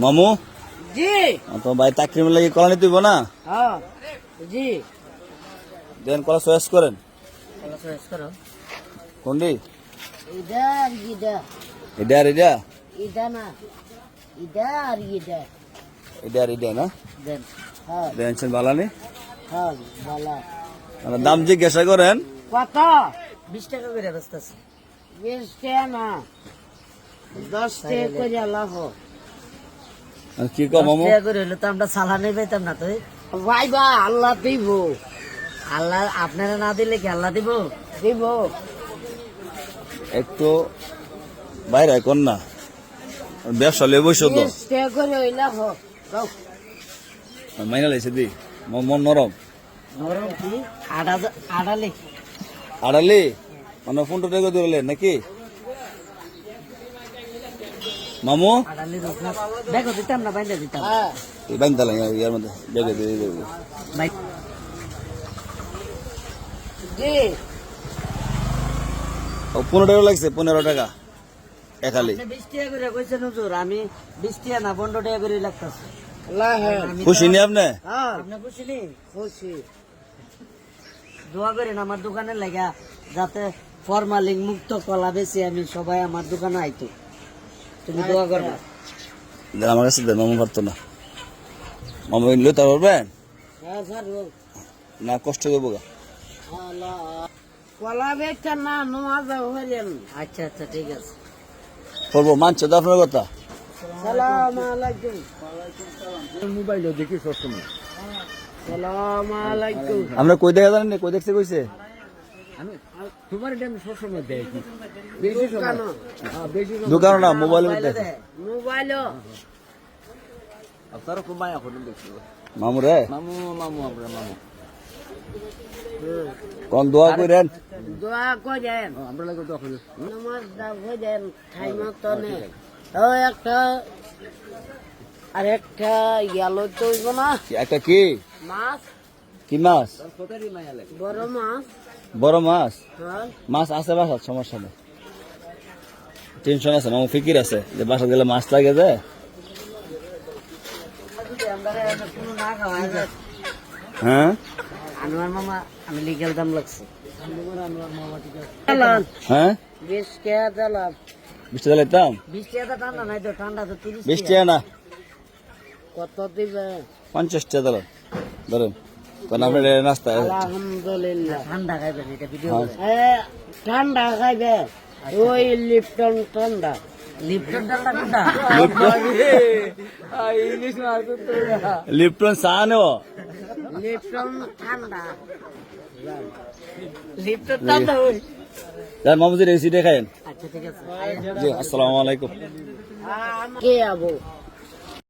মামু? জি। তোমার ভাই তাকরিমের লাগি কলা নিতে হইব না? হ্যাঁ জি। দেন কলা চয়েস করেন। করো। কোনটি? ইদা আর ইদা এটা আর ইদা? না ইদা আর ইদা আর এটা না? দেন হ্যাঁ। দেখছেন বালানি। হ্যাঁ ভালো মানে দাম জিজ্ঞাসা করেন। কত? বিশ টাকা করে ব্যস্ত আছে বিশ টাকা না দশ টাকা করে লাভ। কি কম মামু? করে হলে তো আমরা সালানে পাইতাম না তো ভাই বা আল্লাহ দিব। আল্লাহ আপনারা না দিলে কি আল্লাহ দিব? দিব। একটু বাইরে কর না? ব্যবসা লেবো তো। বিশ করে হইলে হোক মাইনা লাইছে দি মন নরম। নরম কি? আড়া আড়ালে। আড়ালি? মানে ফোনটা টেকে দিলে নাকি? মামু? দেখো দিতাম না বাইন্দা দিতাম। হ্যাঁ। ইয়ার মধ্যে দিয়ে দেবো। পনেরো টাকা লাগছে পনেরো টাকা। একালি। আপনি বিশ টাকা করে কইছেন হুজুর আমি বিশ টাকা না পনেরো টাকা করে লাগতেছে। খুশি নি আপনি? হ্যাঁ। আপনি খুশি নেই খুশি। দোয়া করেন আমার দোকানে লাগা যাতে ফরমালিন মুক্ত কলা বেশি আমি সবাই আমার দোকানে আইতো তুমি দোয়া করবা। দেন আমার কাছে দেন মামু পারতো না। মামু পারবেন হ্যাঁ না কষ্ট দেবো গা। কলা বেচা না নমাজ হলেন আচ্ছা আচ্ছা ঠিক আছে। করব মানছে? তো আপনার কথা। সালাম আলাইকুম। মোবাইল দেখি সবসময় সালাম আলাইকুম। আমরা কই দেখা জানেন কই দেখছে কইছে? আমি তোমার এটা আমি সবসময় দেখি। বেশি সময়। বেশি সময়। দোকান না মোবাইল দেখে মোবাইল আপনারা খুব মায়া করেন দেখছি মামু রে। মামু মামু আমরা মামু। কোন দোয়া কইরেন দোয়া করেন। আমরা লাগে তো করি। নমাজ দা করেন খাই মতনে ও একটা আর একটা তো না? একটা কি? মাছ? কি মাছ? বড় মাছ। বড় মাছ? হ্যাঁ। মাছ আছে বাসার সমস্যা নেই। টেনশন আছে মামু ফিকির আছে যে বাসা গেলে মাছ লাগে যে। হ্যাঁ? আনোয়ার মামা আমি লিগেল দাম লাগছে। হ্যাঁ? বিশ টাকা চালান বৃষ্টি দিলাম বিশ টাকা ঠান্ডা নাই তো ঠান্ডা তো তিরিশ বৃষ্টি না। কত দিবে? পঞ্চাশ টাকা দিলাম ধরেন। কারণ আপনার নাস্তা আলহামদুলিল্লাহ। ঠান্ডা খাইবেন এটা ভিডিও হ্যাঁ। এ, ঠান্ডা খাইবে। ওই লিপটন ঠান্ডা। লিপটন ঠান্ডা ঠান্ডা লিপটন চা নেব লিপটন ঠান্ডা। লিপটন ঠান্ডা ওই। যার মামুজির এসি দেখায়েন। আচ্ছা ঠিক আছে। জি আসসালামু আলাইকুম। কে আবো?